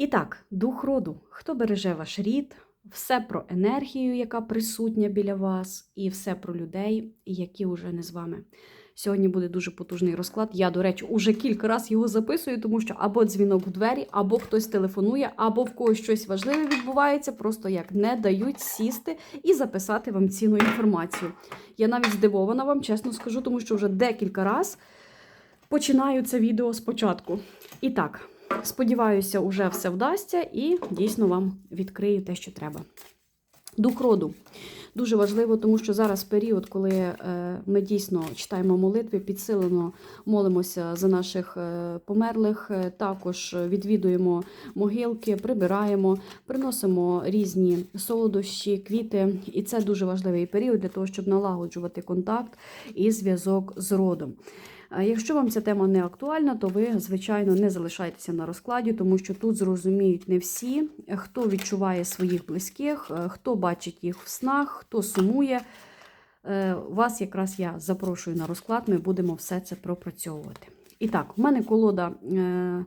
І так, дух роду. Хто береже ваш рід, все про енергію, яка присутня біля вас, і все про людей, які вже не з вами. Сьогодні буде дуже потужний розклад. Я, до речі, уже кілька разів його записую, тому що або дзвінок в двері, або хтось телефонує, або в когось щось важливе відбувається, просто як не дають сісти і записати вам цінну інформацію. Я навіть здивована вам, чесно скажу, тому що вже декілька разів починаю це відео спочатку. І так, сподіваюся, уже все вдасться і дійсно вам відкрию те, що треба. Дух роду. Дуже важливо, тому що зараз період, коли е, ми дійсно читаємо молитви, підсилено молимося за наших е, померлих, е, також відвідуємо могилки, прибираємо, приносимо різні солодощі, квіти. І це дуже важливий період для того, щоб налагоджувати контакт і зв'язок з родом. Якщо вам ця тема не актуальна, то ви, звичайно, не залишайтеся на розкладі, тому що тут зрозуміють не всі, хто відчуває своїх близьких, е, хто бачить їх в снах, хто сумує. Е, Вас якраз я запрошую на розклад, ми будемо все це пропрацьовувати. І так, в мене колода е,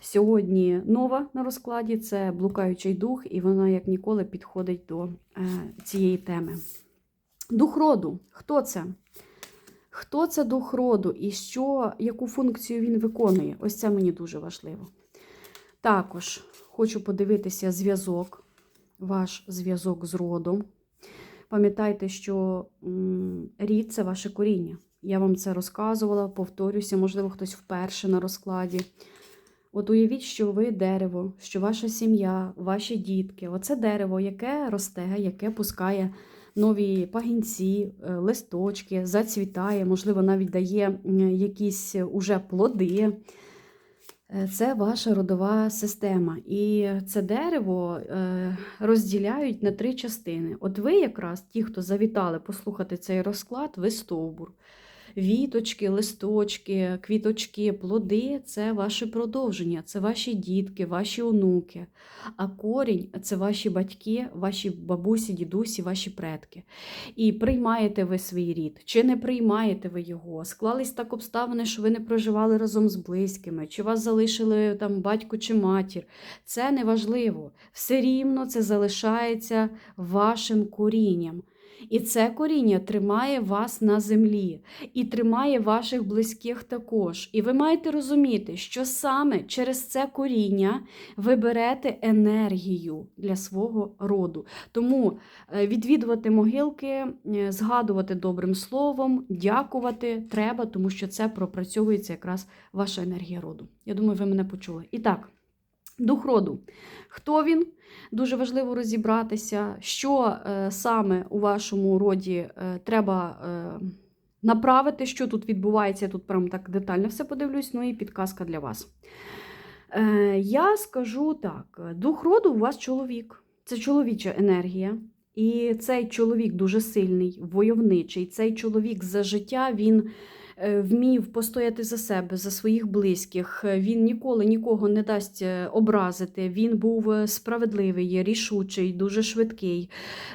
сьогодні нова на розкладі це блукаючий дух, і вона, як ніколи, підходить до цієї теми. Дух роду. Хто це? Хто це дух роду і що, яку функцію він виконує? Ось це мені дуже важливо. Також хочу подивитися зв'язок, ваш зв'язок з родом. Пам'ятайте, що рід це ваше коріння. Я вам це розказувала, повторюся, можливо, хтось вперше на розкладі. От уявіть, що ви дерево, що ваша сім'я, ваші дітки оце дерево, яке росте, яке пускає нові пагінці, е, листочки, зацвітає, можливо, навіть дає якісь уже плоди. Е, Це ваша родова система. І це дерево е, розділяють на три частини. От ви якраз, ті, хто завітали послухати цей розклад, ви стовбур. Віточки, листочки, квіточки, плоди це ваше продовження, це ваші дітки, ваші онуки. А корінь це ваші батьки, ваші бабусі, дідусі, ваші предки. І приймаєте ви свій рід, чи не приймаєте ви його? Склались так обставини, що ви не проживали разом з близькими, чи вас залишили там батько чи матір. Це не важливо. Все рівно це залишається вашим корінням. І це коріння тримає вас на землі і тримає ваших близьких також. І ви маєте розуміти, що саме через це коріння ви берете енергію для свого роду. Тому е, відвідувати могилки, е, згадувати добрим словом, дякувати треба, тому що це пропрацьовується якраз ваша енергія роду. Я думаю, ви мене почули. І так. Дух роду. Хто він? Дуже важливо розібратися, що е, саме у вашому роді е, треба е, направити, що тут відбувається. Я тут прям так детально все подивлюсь, ну і підказка для вас. Я скажу так: дух роду у вас чоловік. Це чоловіча енергія. І цей чоловік дуже сильний, войовничий. Цей чоловік за життя він вмів постояти за себе, за своїх близьких. Він ніколи нікого не дасть е, образити. Він був е, справедливий, рішучий, дуже швидкий.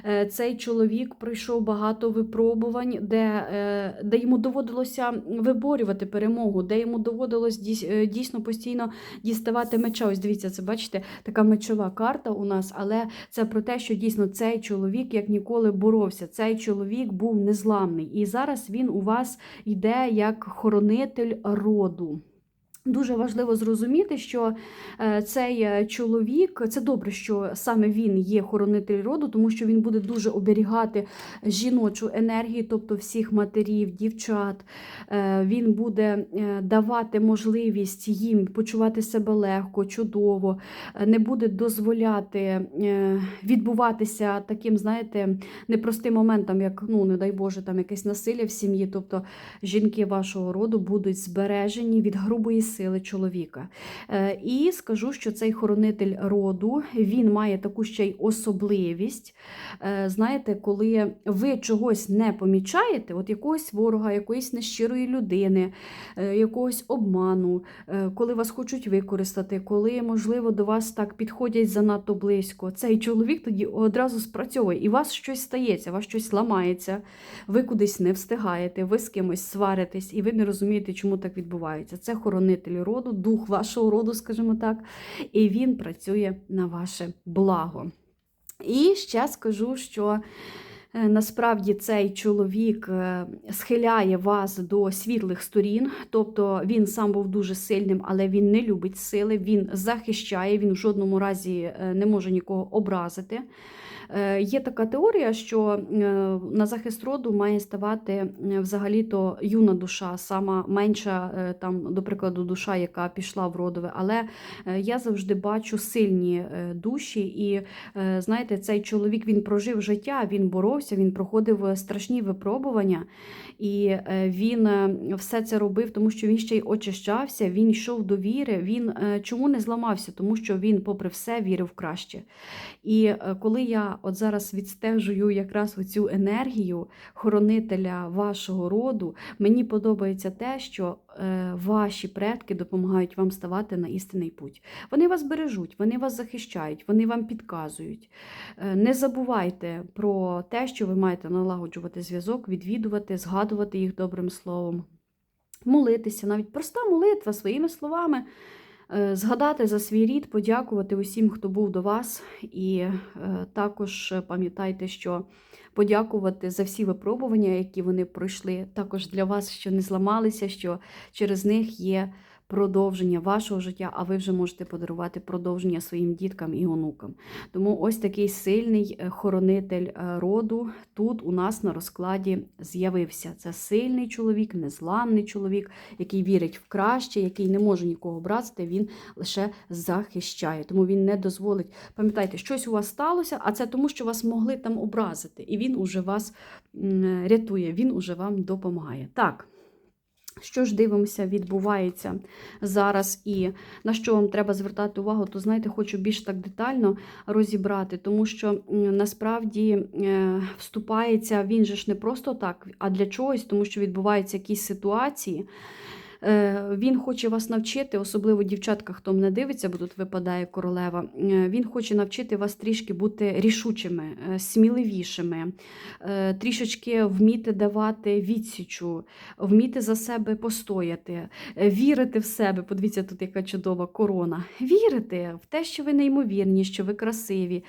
Е, Цей чоловік пройшов багато випробувань, де, е, де йому доводилося виборювати перемогу, де йому доводилось е, дійсно постійно діставати меча. Ось дивіться, це бачите, така мечова карта у нас, але це про те, що дійсно цей чоловік як ніколи боровся. Цей чоловік був незламний. І зараз він у вас йде як хоронитель роду. Дуже важливо зрозуміти, що е, цей е, чоловік це добре, що саме він є хоронитель роду, тому що він буде дуже оберігати жіночу енергію, тобто всіх матерів, дівчат. Е, Він буде давати можливість їм почувати себе легко, чудово, не буде дозволяти відбуватися таким, знаєте, непростим моментам, як, ну, не дай Боже, там якесь насилля в сім'ї. Тобто жінки вашого роду будуть збережені від грубої сили чоловіка. Е, І скажу, що цей хоронитель роду він має таку ще й особливість. Е, Знаєте, коли ви чогось не помічаєте, от якогось ворога, якоїсь нещирої людини, е, якогось обману, коли вас хочуть використати, коли, можливо, до вас так підходять занадто близько, цей чоловік тоді одразу спрацьовує, і у вас щось стається, у вас щось ламається, ви кудись не встигаєте, ви з кимось сваритесь, і ви не розумієте, чому так відбувається. Це хоронитель хоронитель роду, дух вашого роду, скажімо так, і він працює на ваше благо. І ще скажу, що е, насправді цей чоловік е, схиляє вас до світлих сторін, тобто він сам був дуже сильним, але він не любить сили, він захищає, він в жодному разі е, не може нікого образити. Е, Є така теорія, що е, на захист роду має ставати е, взагалі-то юна душа, сама менша, там, до прикладу, душа, яка пішла в родове. Але я завжди бачу сильні душі, і знаєте, цей чоловік він прожив життя, він боровся, він проходив страшні випробування, і він все це робив, тому що він ще й очищався, він йшов до віри. Він чому не зламався? Тому що він, попри все, вірив краще. І коли я от зараз відстежую якраз оцю енергію хоронителя вашого роду, мені подобається те, що е, ваші предки допомагають вам ставати на істинний путь. Вони вас бережуть, вони вас захищають, вони вам підказують. Е, Не забувайте про те, що ви маєте налагоджувати зв'язок, відвідувати, згадувати їх добрим словом, молитися, навіть проста молитва своїми словами. Е, Згадати за свій рід, подякувати усім, хто був до вас, і е, також пам'ятайте, що подякувати за всі випробування, які вони пройшли, також для вас, що не зламалися, що через них є продовження вашого життя, а ви вже можете подарувати продовження своїм діткам і онукам. Тому ось такий сильний е, хоронитель е, роду тут у нас на розкладі з'явився. Це сильний чоловік, незламний чоловік, який вірить в краще, який не може нікого образити, він лише захищає. Тому він не дозволить. Пам'ятайте, щось у вас сталося, а це тому, що вас могли там образити. І він уже вас рятує, він уже вам допомагає. Так. Що ж дивимося, відбувається зараз і на що вам треба звертати увагу, то знаєте, хочу більш так детально розібрати, тому що насправді е, вступається він же ж не просто так, а для чогось, тому що відбуваються якісь ситуації. Е, Він хоче вас навчити, особливо дівчатка, хто мене дивиться, бо тут випадає королева. е, Він хоче навчити вас трішки бути рішучими, е, сміливішими, трішечки вміти давати відсічу, вміти за себе постояти, вірити в себе. Подивіться, тут яка чудова корона. Вірити в те, що ви неймовірні, що ви красиві.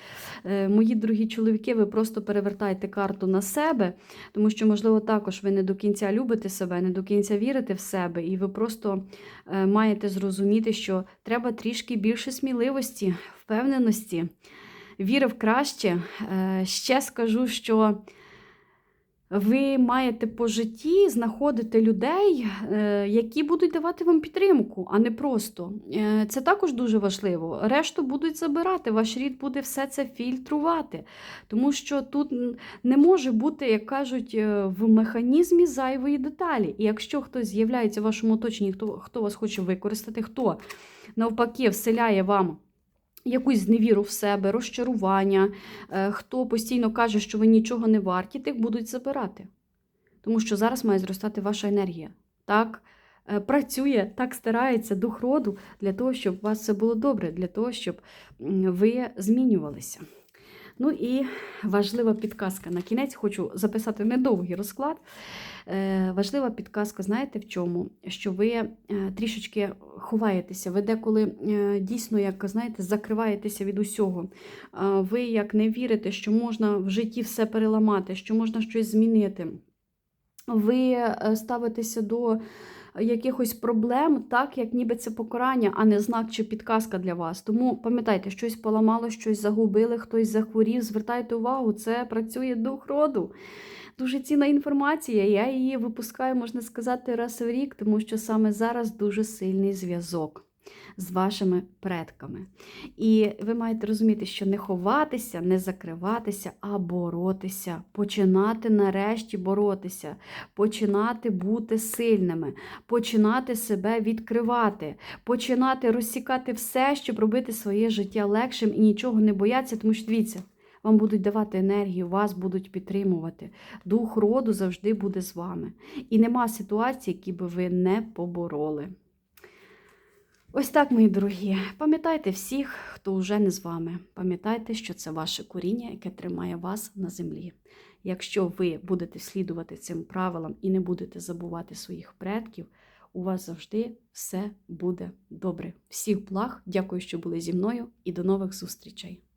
Мої дорогі чоловіки, ви просто перевертайте карту на себе, тому що, можливо, також ви не до кінця любите себе, не до кінця вірите в себе, і ви просто е, маєте зрозуміти, що треба трішки більше сміливості, впевненості, віри в краще. Е, Ще скажу, що ви маєте по житті знаходити людей, е, які будуть давати вам підтримку, а не просто. Е, Це також дуже важливо. Решту будуть забирати, ваш рід буде все це фільтрувати. Тому що тут не може бути, як кажуть, е, в механізмі зайвої деталі. І якщо хтось з'являється в вашому оточенні, хто, хто вас хоче використати, хто навпаки вселяє вам якусь зневіру в себе, розчарування, е, хто постійно каже, що ви нічого не варті, тих будуть забирати. Тому що зараз має зростати ваша енергія. Так е, працює, так старається дух роду для того, щоб у вас все було добре, для того, щоб ви змінювалися. Ну і важлива підказка. На кінець хочу записати недовгий розклад. Е, важлива підказка, знаєте в чому? Що ви е, трішечки ховаєтеся, ви деколи е, дійсно, як знаєте, закриваєтеся від усього. Ви як не вірите, що можна в житті все переламати, що можна щось змінити. Ви ставитеся до якихось проблем, так як ніби це покарання, а не знак чи підказка для вас. Тому пам'ятайте, щось поламало, щось загубили, хтось захворів. Звертайте увагу, це працює дух роду. Дуже цінна інформація. Я її випускаю, можна сказати, раз в рік, тому що саме зараз дуже сильний зв'язок з вашими предками. І ви маєте розуміти, що не ховатися, не закриватися, а боротися, починати нарешті боротися, починати бути сильними, починати себе відкривати, починати розсікати все, щоб робити своє життя легшим і нічого не боятися, тому що дивіться. Вам будуть давати енергію, вас будуть підтримувати. Дух роду завжди буде з вами. І нема ситуації, які би ви не побороли. Ось так, мої дорогі. Пам'ятайте всіх, хто вже не з вами. Пам'ятайте, що це ваше коріння, яке тримає вас на землі. Якщо ви будете слідувати цим правилам і не будете забувати своїх предків, у вас завжди все буде добре. Всіх благ, дякую, що були зі мною, і до нових зустрічей!